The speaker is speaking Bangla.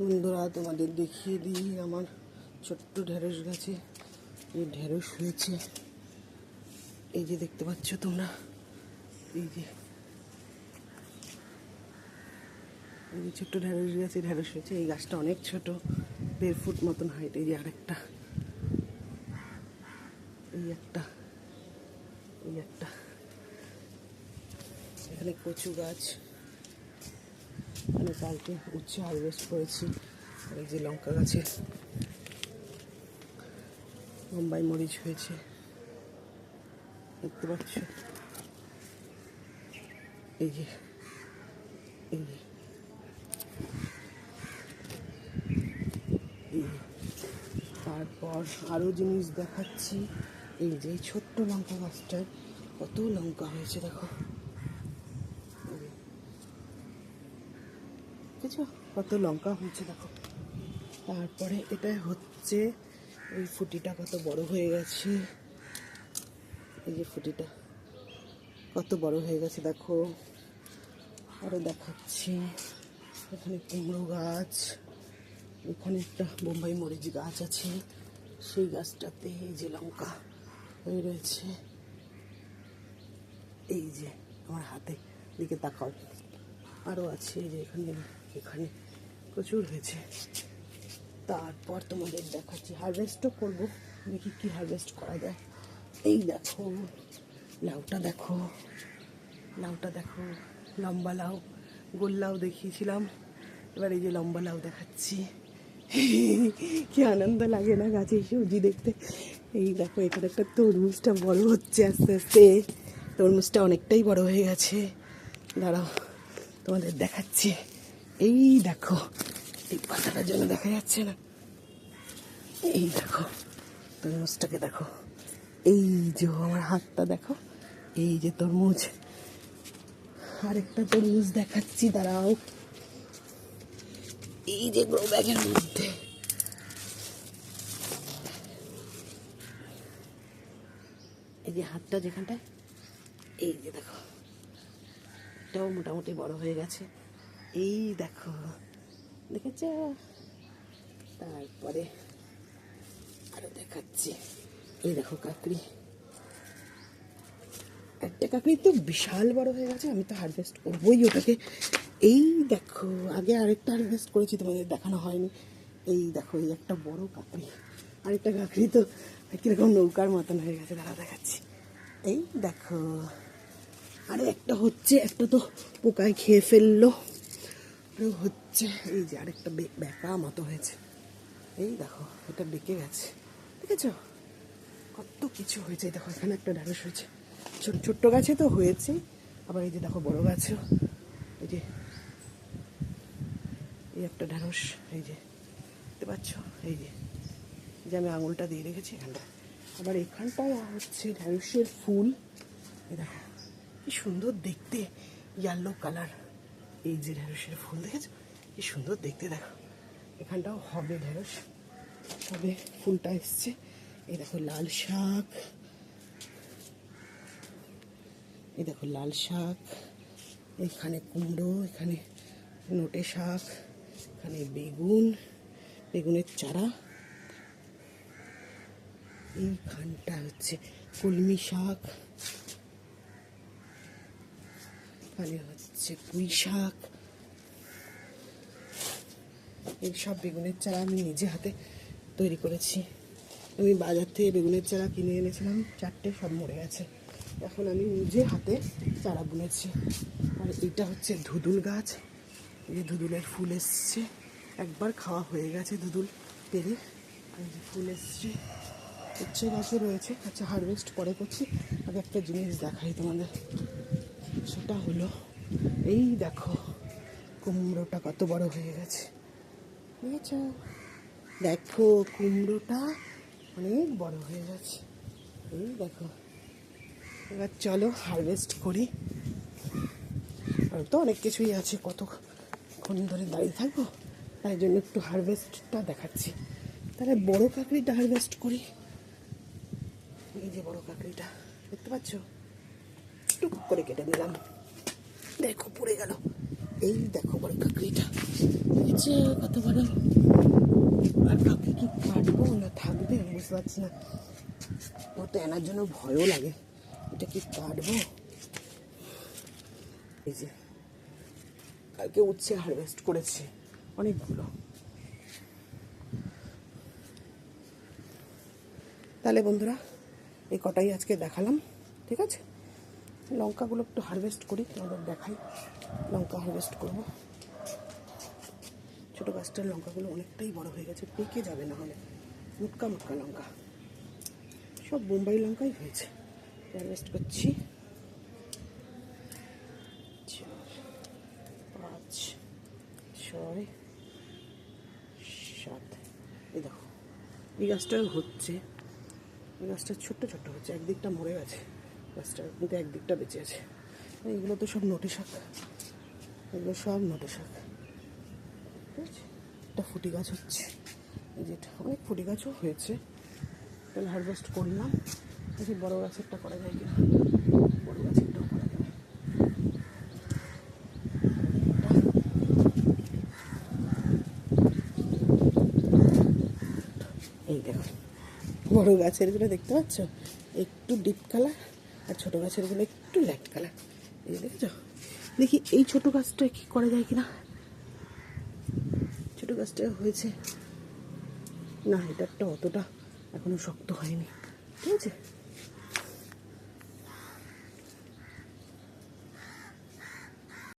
বন্ধুরা, তোমাদের দেখিয়ে দিই আমার ছোট্ট ঢেঁড়স গাছে। এই ঢেঁড়স হয়েছে। এই যে দেখতে পাচ্ছ তোমরা? এই যে। এই যে ছোট্ট ঢেঁড়স গাছে ঢেঁড়স হয়েছে। এই গাছটা অনেক ছোট, দেড় ফুট মতন হাইট এই যে আরেকটা। এই একটা। এই একটা। এখানে কচু গাছ। আমি কালকে উচ্ছে হারভেস্ট করেছি। এই যে লঙ্কা গাছে বোম্বাই মরিচ হয়েছে। দেখতে পাচ্ছ? এই যে এই যে। তারপর আরও জিনিস দেখাচ্ছি। এই যে ছোট্ট লঙ্কা গাছটায় কত লঙ্কা হয়েছে দেখো। দেখেছ? কত লঙ্কা হয়েছে দেখো। তারপরে এটা হচ্ছে ওই ফুটিটা কত বড় হয়ে গেছে। এই যে ফুটিটা কত বড় হয়ে গেছে দেখো। আরও দেখাচ্ছি। এখানে কুমড়ো গাছ, এখানে একটা বোম্বাই মরিচ গাছ আছে। সেই গাছটাতে এই যে লঙ্কা হয়ে রয়েছে। এই যে আমার হাতে, দিকে তাকাও। আরও আছে এই যে এখানে। এখানে প্রচুর হয়েছে। তারপর তোমাদের দেখাচ্ছি হারভেস্টও করব। দেখি কি হারভেস্ট করা যায়। এই দেখো, লাউটা দেখো লাউটা দেখো, লম্বা লাউ, গোল লাউ দেখিয়েছিলাম। এবার এই যে লম্বা লাউ দেখাচ্ছি। কি আনন্দ লাগে না গাছে সবজি দেখতে। এই দেখো, এখানে একটা তরমুজটা বড় হচ্ছে আস্তে আস্তে। তরমুজটা অনেকটাই বড় হয়ে গেছে। দাঁড়াও, তোমাদের দেখাচ্ছি। এই দেখো, এই পাতাটার জন্য দেখা যাচ্ছে না। এই দেখো, তরমুজটাকে দেখো। এই যে আমার হাতটা দেখো, এই যে তরমুজ। আরেকটা তরমুজ দেখাচ্ছি, দাঁড়াও। এই যে গ্রো ব্যাগের মধ্যে। এই যে হাতটা যেখানটায়, এই যে দেখো। এটাও মোটামুটি বড় হয়ে গেছে। এই দেখো, দেখেছ? তারপরে আরও দেখাচ্ছি। এই দেখো কাকড়ি। একটা কাকড়ি তো বিশাল বড় হয়ে গেছে, আমি তো হারভেস্ট করবোই ওটাকে। এই দেখো, আগে আরেকটা হারভেস্ট করেছি, তোমাদের দেখানো হয়নি। এই দেখো, এই একটা বড় কাকড়ি। আরেকটা কাকড়ি তো কীরকম নৌকার মতন হয়ে গেছে, দাঁড়া দেখাচ্ছি। এই দেখো, আরে একটা হচ্ছে, একটা তো পোকায় খেয়ে ফেলল। হচ্ছে। এই যে আরেকটা বেঁকা মতো হয়েছে। এই দেখো, এটা বেঁকে গেছে। দেখেছ? কত কিছু হয়েছে। দেখো, এখানে একটা ঢ্যাঁড়স হয়েছে। ছোট, ছোট্ট গাছে তো হয়েছে। আবার এই যে দেখো, বড় গাছেও। এই যে, এই একটা ঢ্যাঁড়স এই যে, দেখতে পাচ্ছ? এই যে যে আমি আঙুলটা দিয়ে রেখেছি এখানটা আবার এখানটায় হচ্ছে ঢ্যাঁড়সের ফুল। এই দেখো, কি সুন্দর দেখতে। ইয়েলো কালার এই যে ঢেঁড়সের ফুল দেখেছ? কি সুন্দর দেখতে, দেখো। এখানটাও হবে ঢেঁড়স। তবে ফুলটা এসছে। এই দেখো লাল শাক। এই দেখো লাল শাক। এখানে কুমড়ো, এখানে নোটে শাক, এখানে বেগুন, বেগুনের চারা। এইখানটা হচ্ছে কলমি শাক। এখানে হচ্ছে পুঁই শাক। এই সব বেগুনের চারা আমি নিজে হাতে তৈরি করেছি। আমি বাজার থেকে বেগুনের চারা কিনে এনেছিলাম, চারটে সব মরে গেছে। এখন আমি নিজে হাতে চারা বুনেছি। আর এটা হচ্ছে ধুদুল গাছ। এই ধুদুলের ফুল এসছে। একবার খাওয়া হয়ে গেছে ধুদুল পেরে। আর যে ফুল এসছে। উচ্ছে গাছও রয়েছে। আচ্ছা হারভেস্ট পরে করছি। আগে একটা জিনিস দেখাই তোমাদের। সেটা হলো এই দেখো, কুমড়োটা কত বড় হয়ে গেছে। বুঝেছ? দেখো, কুমড়োটা অনেক বড় হয়ে গেছে। এই দেখো, এবার চলো হারভেস্ট করি। আর তো অনেক কিছুই আছে, কতক্ষণ ধরে দাঁড়িয়ে থাকব? তাই জন্য একটু হারভেস্টটা দেখাচ্ছি। তাহলে বড় কাকড়িটা হারভেস্ট করি। এই যে বড় কাকড়িটা, দেখতে পাচ্ছ? টুক করে কেটে দিলাম দেখো, পড়ে গেল। এই দেখো বড় কাকড়িটা হচ্ছে কত বড়। আর কাকে কি কাটবো না থাকবে? বুঝতে পারছি না। ও তো এনার জন্য ভয়ও লাগে। এটা কি কাটবো? এই যে, কালকে উচ্ছে হারভেস্ট করেছি। অনেকগুলো। তাহলে বন্ধুরা, এই কটাই আজকে দেখালাম। ঠিক আছে? লঙ্কাগুলো একটু হারভেস্ট করি, তোমাদের দেখাই। লঙ্কা হারভেস্ট করব। ছোটো গাছটার লঙ্কাগুলো অনেকটাই বড় হয়ে গেছে, পেকে যাবে না হলে। মুটকা মুটকা লঙ্কা। সব বোম্বাই লঙ্কাই হয়েছে। হারভেস্ট করছি। পাঁচ, ছয়, সাত। এই দেখো, এই গাছটা হচ্ছে। এই গাছটা ছোট্ট ছোট্ট হচ্ছে, একদিকটা মরে গেছে। গাছটা কিন্তু একদিকটা বেঁচে আছে। এইগুলো তো সব নোটে শাক। এগুলো সব নোটে শাক। ঠিক আছে একটা ফুটি গাছ হচ্ছে। যেটা অনেক ফুটি গাছও হয়েছে। তাহলে হারভেস্ট করলাম। দেখি বড় গাছেরটা করা যায় কিনা। বড় গাছেরটাও করা যাবে এই দেখো, বড় গাছেরগুলো দেখতে পাচ্ছ? একটু ডিপ কালার আর ছোটো গাছেরগুলো একটু লাইট কালার এই দেখেছ? দেখি এই ছোট গাছটা কি করা যায় কিনা? ছোট গাছটা হয়েছে। না, এটা অতটা এখনও শক্ত হয়নি। ঠিক আছে?